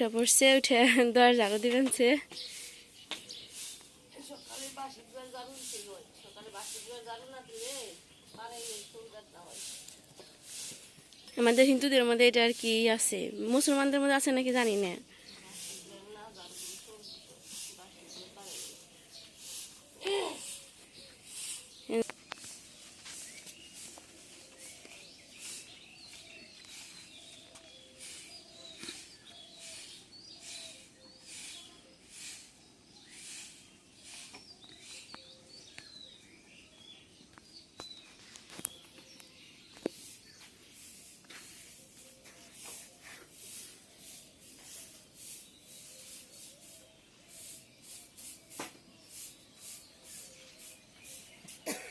উঠে পড়ছে উঠে দর ঝাড়ু দিবেন সে। আমাদের হিন্দুদের মধ্যে এটা আর কি আছে? মুসলমানদের মধ্যে আছে নাকি জানি না।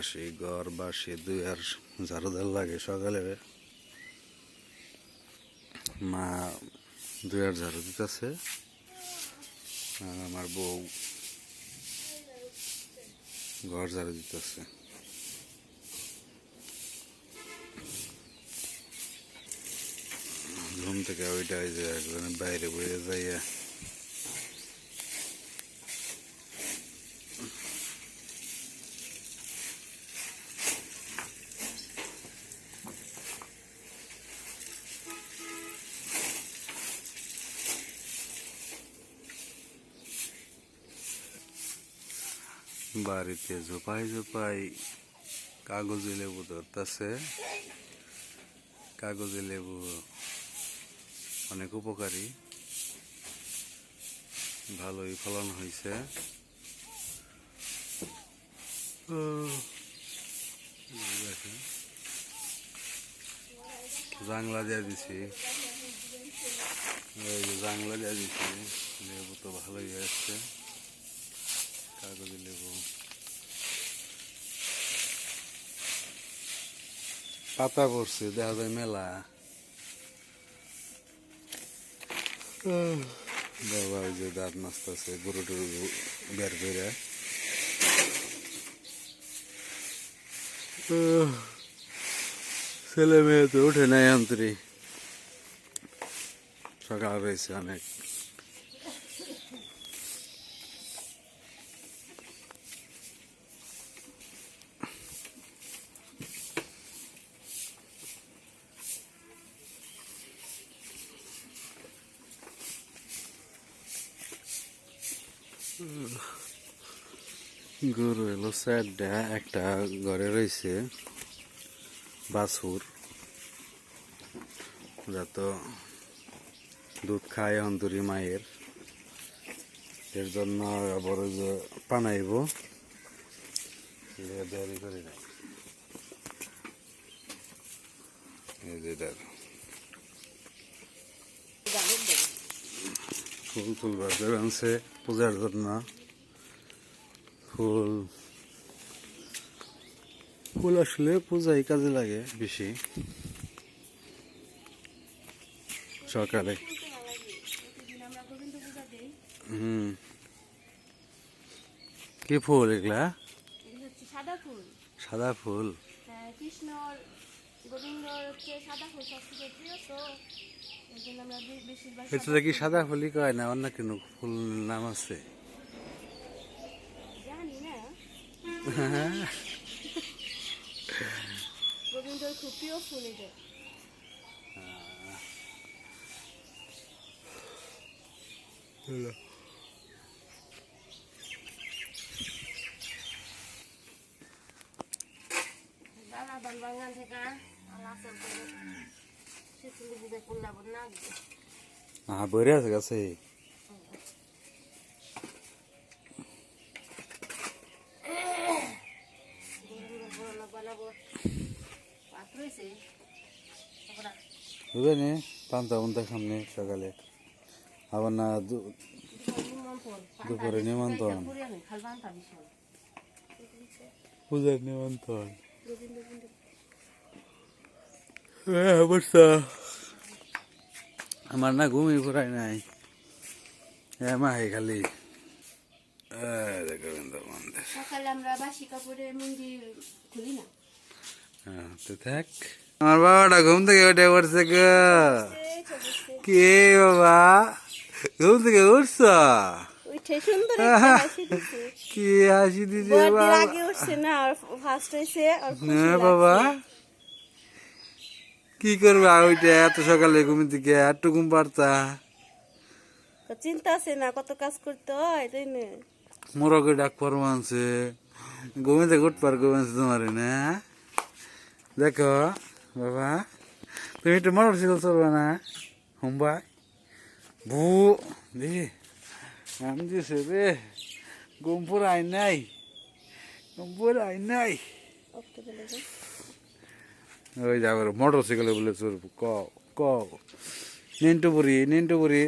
বাসি ঘর বাসি দুই আর ঝাড়ুদার লাগে সকালে। মা দুই আর ঝাড়ু দিতেছে। আর আমার বউ ঘর ঝাড়ু দিতেছে। ঘুম থেকে ওইটা ওই যে একজনে বাইরে বয়ে যাইয়া বাড়িতে ঝোপাই ঝোপাই কাগজি লেবু ধরতেছে। কাগজি লেবু অনেক উপকারী। ভালোই ফলন হয়েছে। জাংলা দিয়ে দিছি। যে জাংলা দিয়ে দিছি, লেবু তো ভালোই আসছে। কাগজি লেবু। পাতা পড়ছে দেখা যায় মেলা। বাবা, ওই যে দাঁত নাচতেছে গরু টরু বের করে ছেলে মেয়ে তো উঠে নাই অন্তরি। সকাল রয়েছে অনেক। চারটা একটা ঘরে রয়েছে বাছুর। যা তো দুধ খায়, অন্তরি মায়ের। এর জন্য আবার যে পানাইব দেরি করি নাই। ফুল ফুল বাজার আনছে পূজার জন্য। ফুল ফুল আসলে পূজায় কাজে লাগে বেশি। সকালে হুম। কি ফুল এগুলা? সাদা ফুল। সাদা এটা কি সাদা ফুলই কয় না? অন্য কোনো ফুল নাম আছে? জানি না। প্রিয় ফুল হ্যাঁ বরে আছে গাছে। বড়। পাত পান্তা পান্তা সামনে সকালে। আবার না দুপুরে নিমন্ত্রণ পূজার নিমন্ত্রণ। হ্যাঁ আমার না ঘুমিয়ে পড়াই নাই। হ্যাঁ মাহে খালি। সকালে আমরা বাসি কাপড়ে মন্দির খুলি না? তো থাক। আমার বাবাটা ঘুম থেকে উঠে পড়ছে গো। কে বাবা? ঘুম থেকে উঠছ? কি হাসি দিছে বাবা। না হ্যাঁ। বাবা। কি করবা ওইটা? এত সকালে ঘুম থেকে একটু ঘুম পারতা। চিন্তা আছে না কত কাজ করতে হয় তাই না? মোরগে ডাক পারব আনছে ঘুমে থেকে উঠ পার ঘুম তোমার না? দেখো, বাবা, তুমি একটু মোটর সাইকেল চলবে না। হোমবাই ভু দেখি আমি দিছে রে। ঘুম পুরো আই নাই। ঘুম পুরো আই নাই। ওই যাবার মোটর সাইকেলে বলে চড়বো। ক ক। নিন্টুপুরি নিন্টুপুরি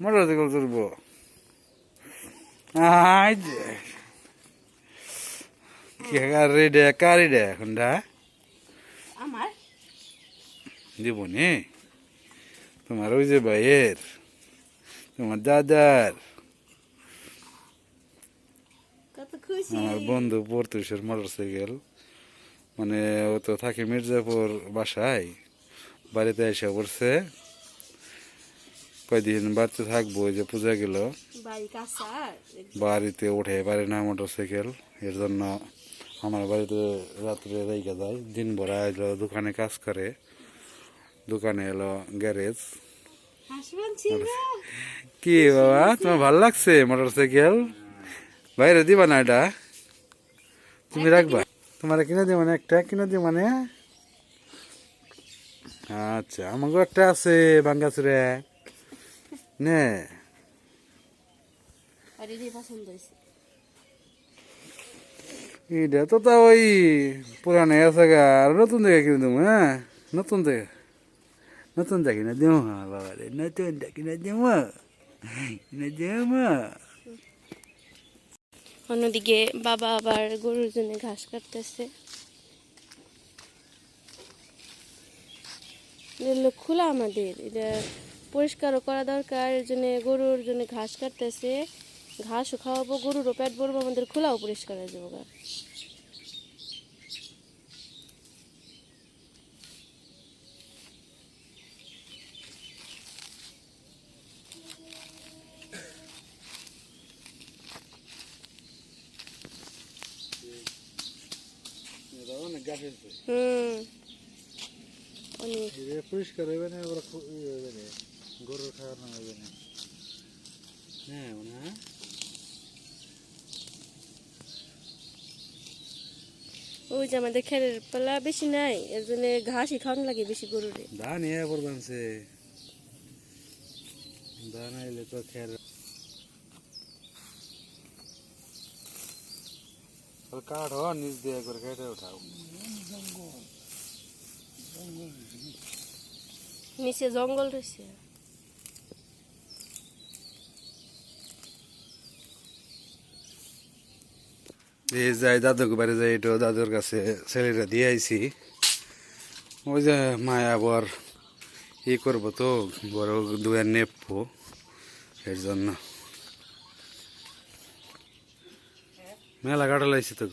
মোটর সাইকেল চড়বো। আই যে। কে কারি ডে কারি ডে এখনটা আমার। দিব নি তোমার ওই যে ভাইয়ের তোমার দাদার আমার বন্ধু পরতুষের মোটর সাইকেল মানে ও তো থাকে মির্জাপুর বাসায় বাড়িতে এসে পড়ছে। কয়দিন বাড়িতে থাকব ওই যে পূজা গেল। বাড়িতে উঠে পারে না মোটর সাইকেল এর জন্য আমার বাড়িতে রাত্রে রেখে যায় দিন ভরা এলো দোকানে কাজ করে। দোকানে এলো গ্যারেজ। কি বাবা তোমার ভালো লাগছে মোটর সাইকেল বাইরে দিবা না এটা? তুমি রাখবা। তোমার কিনে দিব মানে একটা কিনে দিব মানে আচ্ছা আমাকেও একটা আছে বাঙ্গাসুরে। নে। পছন্দ হয়েছে। এটা তো তা ওই পুরানো আছে গা, আর নতুন দেখে কিনে দেবো হ্যাঁ? নতুন দেখে। নতুন দেখি না দেবো হ্যাঁ বাবা রে নতুন দেখি না দেবো। না দেবো। অন্যদিকে বাবা আবার গরুর জন্য ঘাস কাটতেছে। খোলা আমাদের, এটা পরিষ্কারও করা দরকার, এর জন্য গরুর জন্য ঘাস কাটতেছে। ঘাসও খাওয়াবো গরুরও পেট ভরবো আমাদের খোলাও পরিষ্কার হয়ে যাব পরিষ্কার ওরা হইবে না, গরুর খাওয়ার না। হইবে না হ্যাঁ। ওই যে আমাদের খেরের পালা বেশি নাই এর জন্য ঘাসই খাওয়ানো লাগে বেশি গরুরে। ধান ইয়ে করবানছে ধান আইলে তো খের কাঠ নিচ দিয়ে করে কেটে উঠাও। নিচে জঙ্গল রয়েছে। এই যাই দাদুকে বাড়ি যাই একটু দাদুর কাছে ছেলেটা দিয়ে আইছি। ওই যে মায়া আবার ই করব তো বড় দুয়ার নেপবো এর জন্য। মেলা কাটা লাইছি তো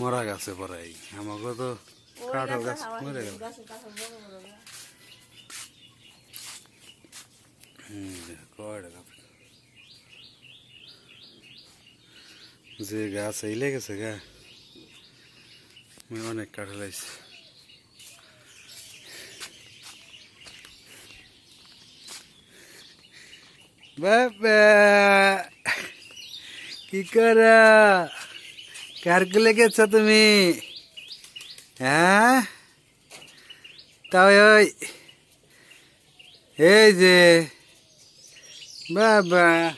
মরা গাছে পড়াই। আমাকে তো কাঠল গাছ মরে গেল। হুম, কয়টা যে গাছ এইলে গেছে গা আমি অনেক কাঠল আইছি কি করা? কার কুলে গেছ তুমি? হ্যাঁ? তাও ওই, এই যে, বাবা।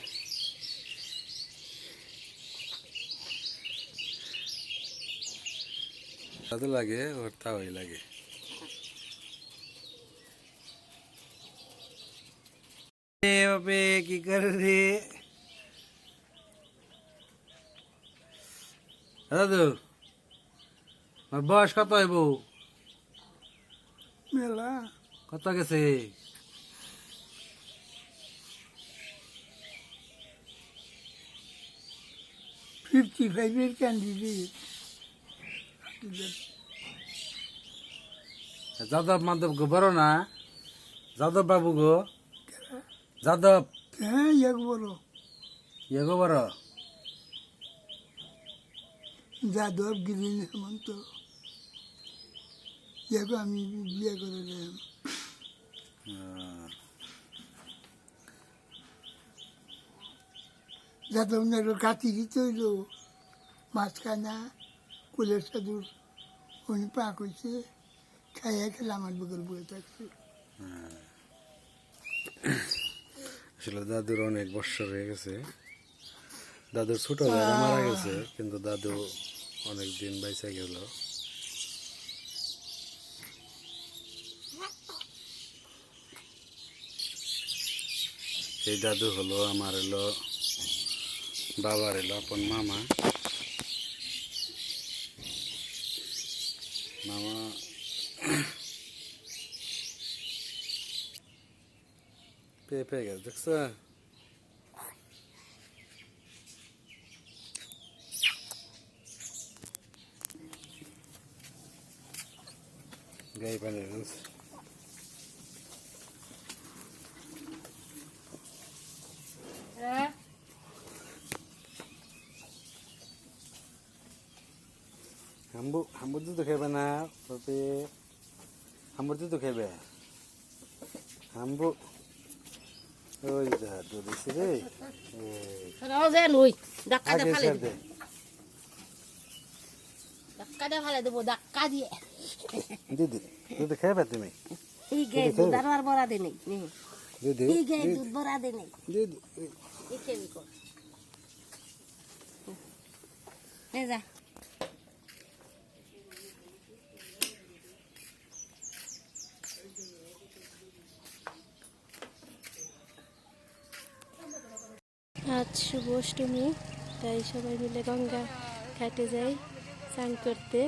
দাদু লাগে ওর তাওই লাগে এ বাপে কি করে রে দাদু আমার বয়স কত হইব মেলা কত গেছে ফিফটি ফাইভের ক্যান্ডিডেট যাদব মাধব গো বড় না। যাদব বাবু গো। যাদব। হ্যাঁ এক বড় ইয়ে গো বড় যাদব গিরিন হেমন্ত। ইয়াকে আমি বিয়ে করে দিলাম। যাদব নেরো কাতি দিতে হইল। মাঝখানা কুলের সাধুর উনি পাক হয়েছে খাইয়া খেলে আমার বুকের বয়ে থাকছে। আসলে দাদুর অনেক বৎসর হয়ে গেছে। দাদুর ছোট ভাইরা মারা গেছে কিন্তু দাদু অনেক দিন বাইসা গেল। এই দাদু হলো আমার এলো বাবার এলো আপন মামা। মামা পেয়ে পেয়ে গেছে দেখছ গাই পানি আনছে। হ্যাঁ হাম্বু হাম্বু দুধ খাইবে না বাপে হাম্বুর দুধ খাইবে হাম্বু ওই যা দুধ দিছি রে দিদি দুধ খাইবে তুমি বড়া দে নেই দিদি দুধ বড়া দে নেই দিদি এই খেবি কর নে যা আজ শুভ অষ্টমী। তাই সবাই মিলে গঙ্গা ঘাটে যাই, স্নান করতে।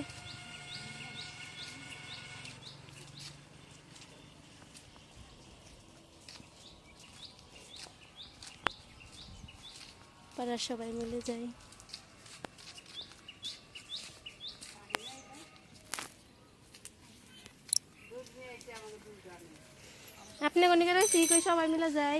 পাড়ার সবাই মিলে যাই। আপনি কোন রয়েছি কই সবাই মিলে যাই?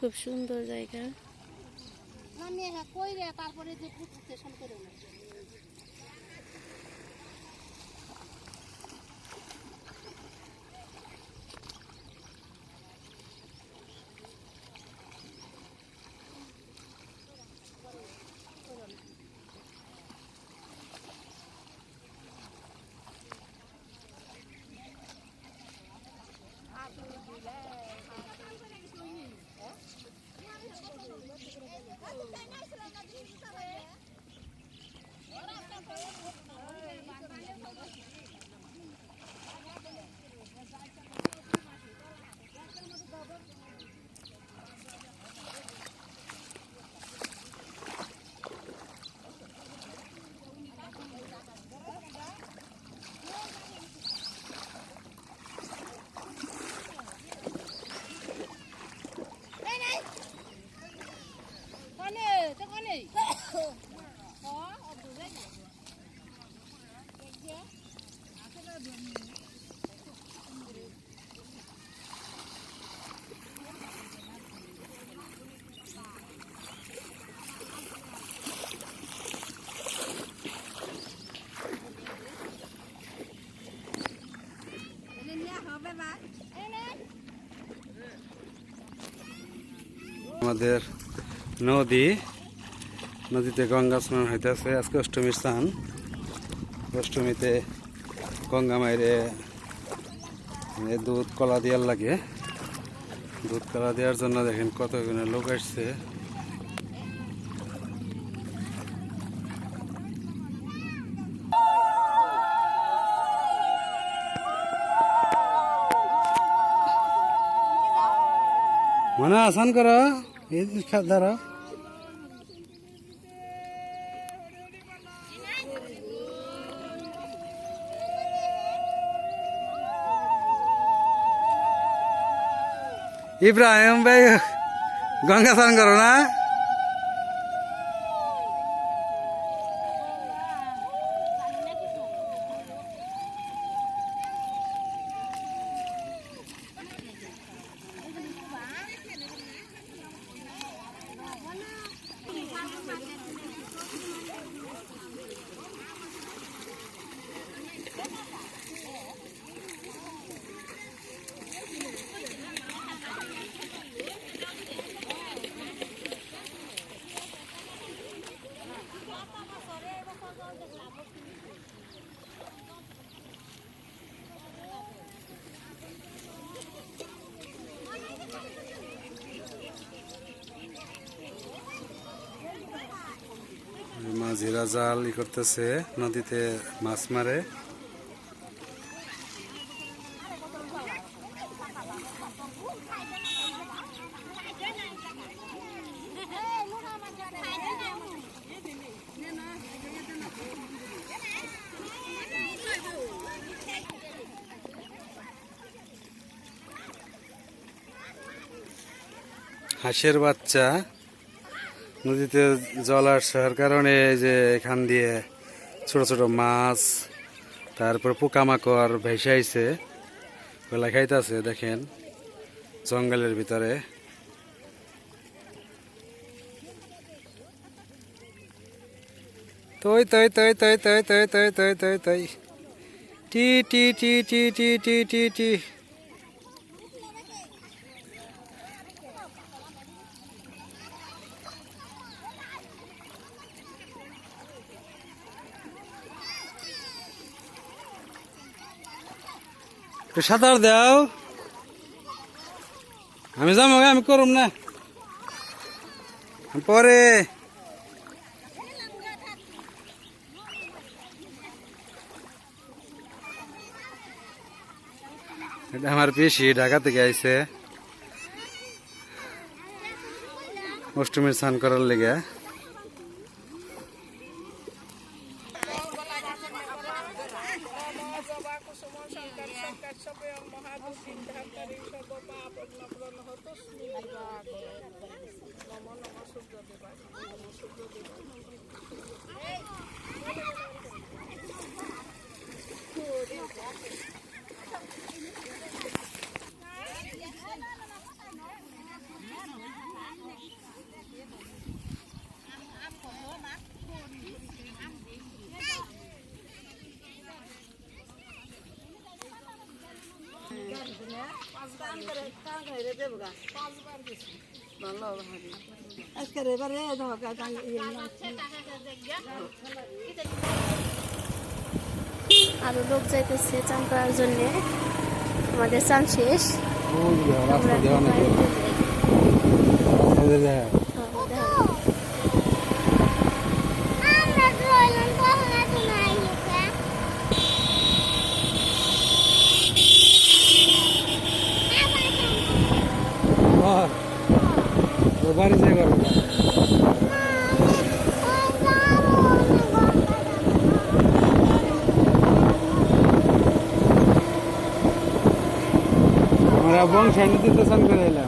তারপরে সুন্দর জায়গা। তারপরে আমাদের নদী, নদীতে গঙ্গা স্নান হইতেছে। আজকে অষ্টমীর স্নান। অষ্টমীতে গঙ্গা মায়েরে দুধ, কলা দেওয়ার লাগে। দুধ, কলা দেওয়ার জন্য দেখেন কতগুলো লোক আসছে। মনে আসান করো। এই ধরো ইব্রাহিম ভাই গঙ্গা স্নান করো না মাঝিরা জাল ই করতেছে নদীতে মাছ মারে। হাঁসের বাচ্চা নদীতে জল আসার কারণে যে এখান দিয়ে ছোট ছোট মাছ তারপর পোকামাকড় ভেসে আইছে ওগুলা খাইতেছে দেখেন জঙ্গলের ভিতরে তই তই তই তই তই তই তই তই তই তই টি টি টি টি টি টি টি টি একটু সাঁতার দাও। আমি যাব আমি করুম না। পরে। আমার পিসি ঢাকা থেকে আইছে। অষ্টমীর স্নান করার লেগে। আরও লোক যাইতেছে চান করার জন্য। আমাদের চান শেষ। এবং শ্যাঙ্গি দিতে করে এলাম।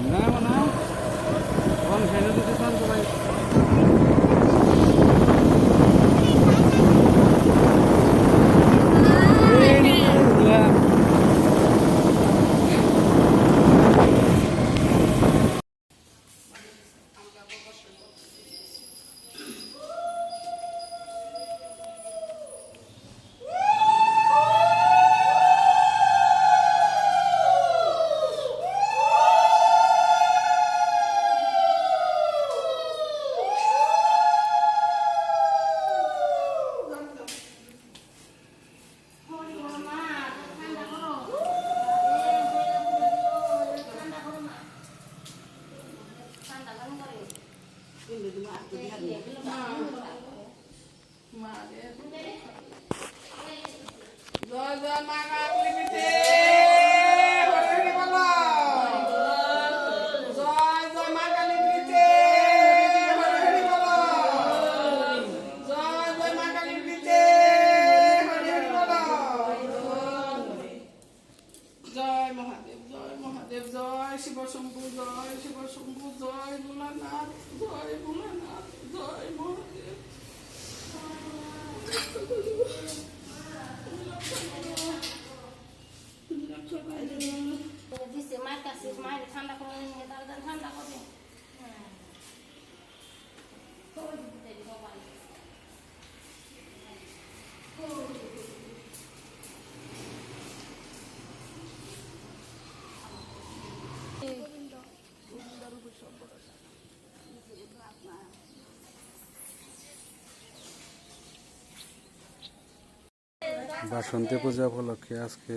বাসন্তী পূজা উপলক্ষে আজকে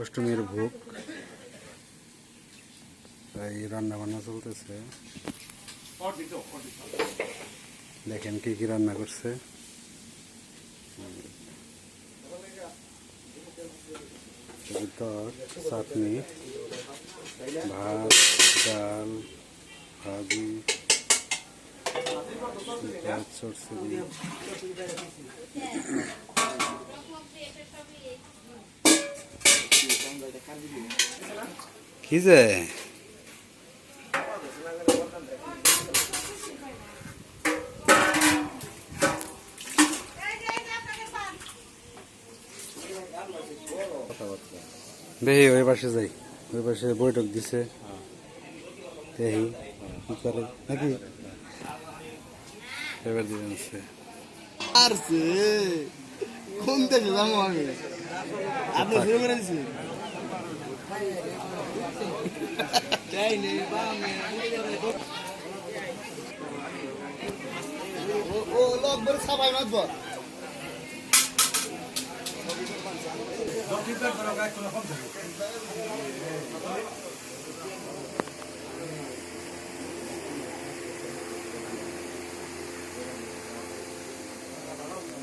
অষ্টমীর ভোগ। তাই রান্না বান্না চলতেছে। দেখেন কি কি রান্না করছে। চাটনি, ভাত, ডাল, ভাজি। কি যে? দেখি ওই পাশে যাই। ওই পাশে বৈঠক দিছে। কি নাকি? এবার দিবেন সে পারছে কোন দেশে যাব আমি? আপনি শুরু করে দিচ্ছি ও লোক বলে সবাই মাতব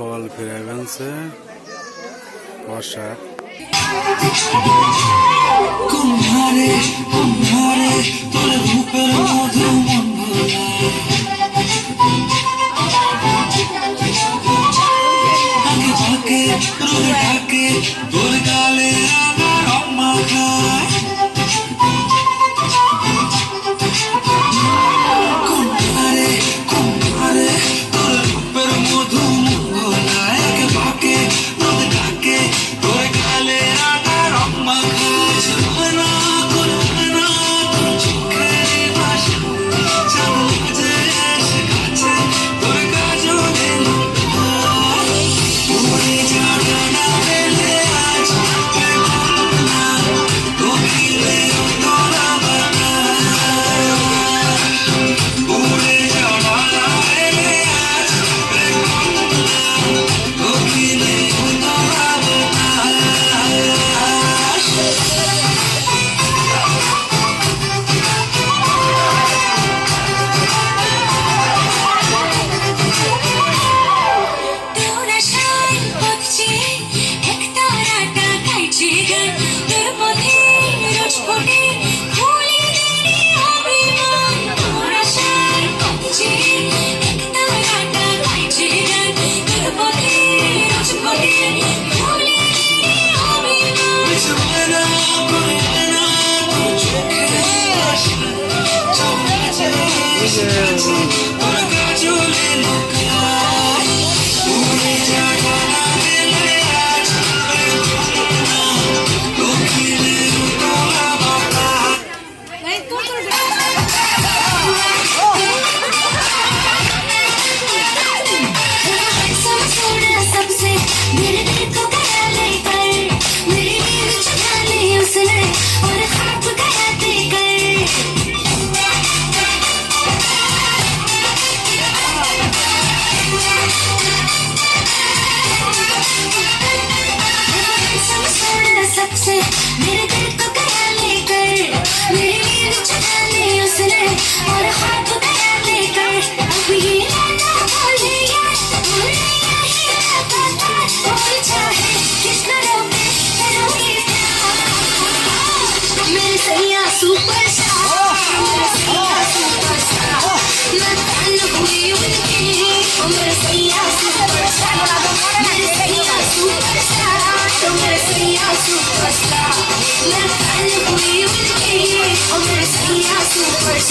ফিরে গেছে পোশাক কুম্ভারে কুম্ভারে তোর রূপের মধু মন এসে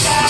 Yeah.